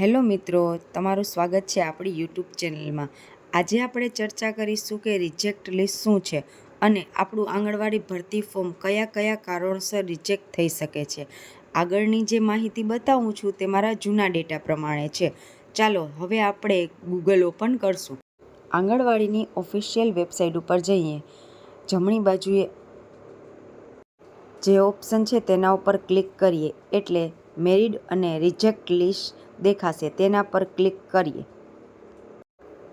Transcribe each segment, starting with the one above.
Hello મિત્રો, તમારું સ્વાગત છે આપણી યુટ્યુબ ચેનલમાં. આજે આપણે ચર્ચા કરીશું કે રિજેક્ટ લિસ્ટ શું છે અને આપણું આંગણવાડી ભરતી ફોર્મ કયા કયા કારણોસર રિજેક્ટ થઈ શકે છે. આગળની જે માહિતી બતાવું છું તે મારા જૂના ડેટા પ્રમાણે છે. ચાલો, હવે આપણે ગૂગલ ઓપન કરશું. આંગણવાડીની ઓફિશિયલ વેબસાઇટ ઉપર જઈએ. જમણી બાજુએ જે ઓપ્શન છે તેના ઉપર ક્લિક કરીએ. એટલે મેરિડ અને રિજેક્ટ લિસ્ટ દેખાશે, તેના પર ક્લિક કરીએ.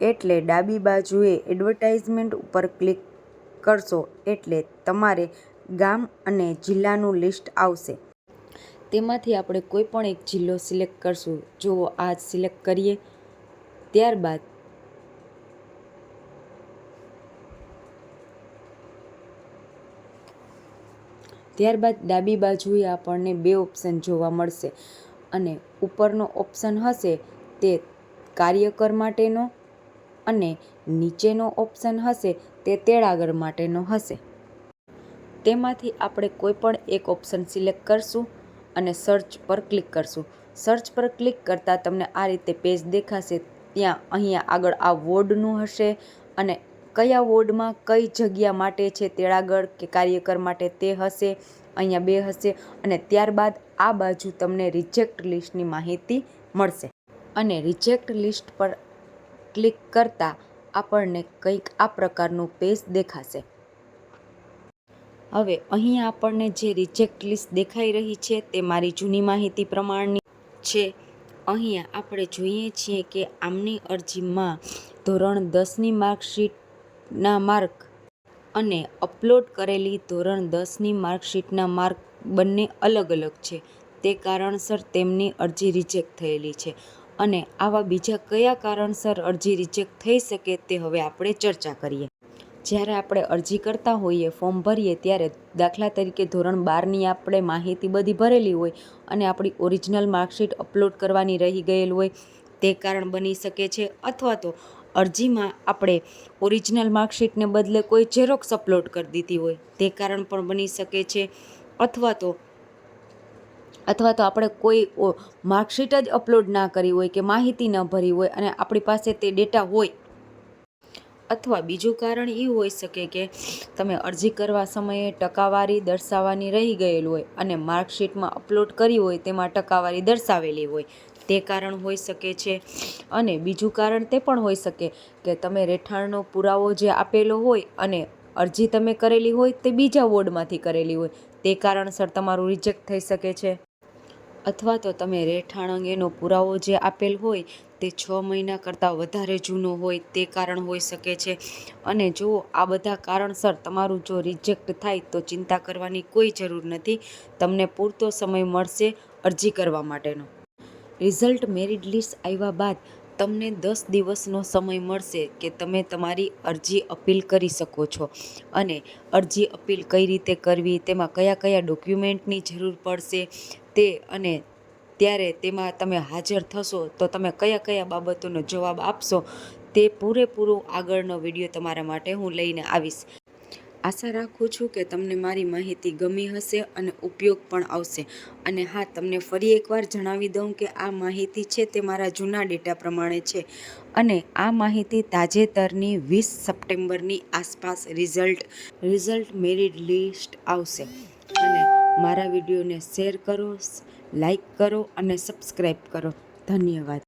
એટલે ડાબી બાજુએ એડવર્ટાઇઝમેન્ટ ઉપર ક્લિક કરશો, એટલે તમારે ગામ અને જિલ્લાનું લિસ્ટ આવશે. તેમાંથી આપણે કોઈ પણ એક જિલ્લો સિલેક્ટ કરશું. જો આ સિલેક્ટ કરીએ. ત્યારબાદ ત્યારબાદ ડાબી બાજુએ આપણને બે ઓપ્શન જોવા મળશે અને ઉપરનો ઓપ્શન હશે તે કાર્યકર માટેનો અને નીચેનો ઓપ્શન હશે તે તેડાગર માટેનો હશે. તેમાંથી આપણે કોઈ પણ એક ઓપ્શન સિલેક્ટ કરશું અને સર્ચ પર ક્લિક કરશું. સર્ચ પર ક્લિક કરતાં તમને આ રીતે પેજ દેખાશે. ત્યાં અહીંયા આગળ આ વોર્ડનું હશે અને કયા વોર્ડમાં કઈ જગ્યા માટે છે તેળાગળ કે કાર્યકર માટે તે હશે, અહીંયા બે હશે અને ત્યારબાદ આ બાજુ તમને રિજેક્ટ લિસ્ટની માહિતી મળશે. અને રિજેક્ટ લિસ્ટ પર ક્લિક કરતાં આપણને કંઈક આ પ્રકારનું પેજ દેખાશે. હવે અહીં આપણને જે રિજેક્ટ લિસ્ટ દેખાઈ રહી છે તે મારી જૂની માહિતી પ્રમાણની છે. અહીંયા આપણે જોઈએ છીએ કે આમની અરજીમાં ધોરણ દસની માર્કશીટના માર્ક અને અપલોડ કરેલી ધોરણ દસની માર્કશીટના માર્ક બંને અલગ અલગ છે. તે કારણસર તેમની અરજી રિજેક્ટ થયેલી છે. અને આવા બીજા કયા કારણસર અરજી રિજેક્ટ થઈ શકે તે હવે આપણે ચર્ચા કરીએ. જ્યારે આપણે અરજી કરતા હોઈએ, ફોર્મ ભરીએ ત્યારે દાખલા તરીકે ધોરણ બારની આપણે માહિતી બધી ભરેલી હોય અને આપણી ઓરિજિનલ માર્કશીટ અપલોડ કરવાની રહી ગયેલ હોય, તે કારણ બની શકે છે અથવા તો અરજીમાં આપણે ઓરિજિનલ માર્કશીટને બદલે કોઈ ઝેરોક્સ અપલોડ કરી દીધી હોય. તે કારણ પણ બની શકે છે. અથવા તો અથવા તો આપણે કોઈ માર્કશીટ જ અપલોડ ના કરી હોય કે માહિતી ન ભરી હોય અને આપણી પાસે તે ડેટા હોય. અથવા બીજું કારણ એ હોઈ શકે કે તમે અરજી કરવા સમયે ટકાવારી દર્શાવવાની રહી ગયેલું હોય અને માર્કશીટમાં અપલોડ કરી હોય તેમાં ટકાવારી દર્શાવેલી હોય. તે કારણ હોઈ શકે છે અને બીજું કારણ તે પણ હોઈ શકે કે તમે રહેઠાણનો પુરાવો જે આપેલો હોય અને અરજી તમે કરેલી હોય તે બીજા વોર્ડમાંથી કરેલી હોય, તે કારણસર તમારું રિજેક્ટ થઈ શકે છે. અથવા તો તમે રહેઠાણ અંગેનો પુરાવો જે આપેલ હોય તે છ મહિના કરતાં વધારે જૂનો હોય તે કારણ હોઈ શકે છે. અને જો આ બધા કારણસર તમારું જો રિજેક્ટ થાય તો ચિંતા કરવાની કોઈ જરૂર નથી. તમને પૂરતો સમય મળશે અરજી કરવા માટેનો. રિઝલ્ટ મેરિટ લિસ્ટ આવ્યા બાદ તમને દસ દિવસનો સમય મળશે કે તમે તમારી અરજી અપીલ કરી શકો છો. અને અરજી અપીલ કઈ રીતે કરવી, તેમાં કયા કયા ડોક્યુમેન્ટની જરૂર પડશે, તે અને ત્યારે તેમાં તમે હાજર થશો તો તમે કયા કયા બાબતોનો જવાબ આપશો, તે પૂરેપૂરો આગળનો વીડિયો તમારા માટે હું લઈને આવીશ. આશા રાખું છું કે તમને મારી માહિતી ગમી હશે અને ઉપયોગ પણ આવશે. અને હા, તમને ફરી એકવાર જણાવી દઉં કે આ માહિતી છે તે મારા જૂના ડેટા પ્રમાણે છે. અને આ માહિતી તાજેતરની વીસ સપ્ટેમ્બરની આસપાસ રિઝલ્ટ રિઝલ્ટ મેરિટ લિસ્ટ આવશે. અને મારા વિડીયોને શેર કરો, લાઈક કરો અને સબસ્ક્રાઈબ કરો. ધન્યવાદ.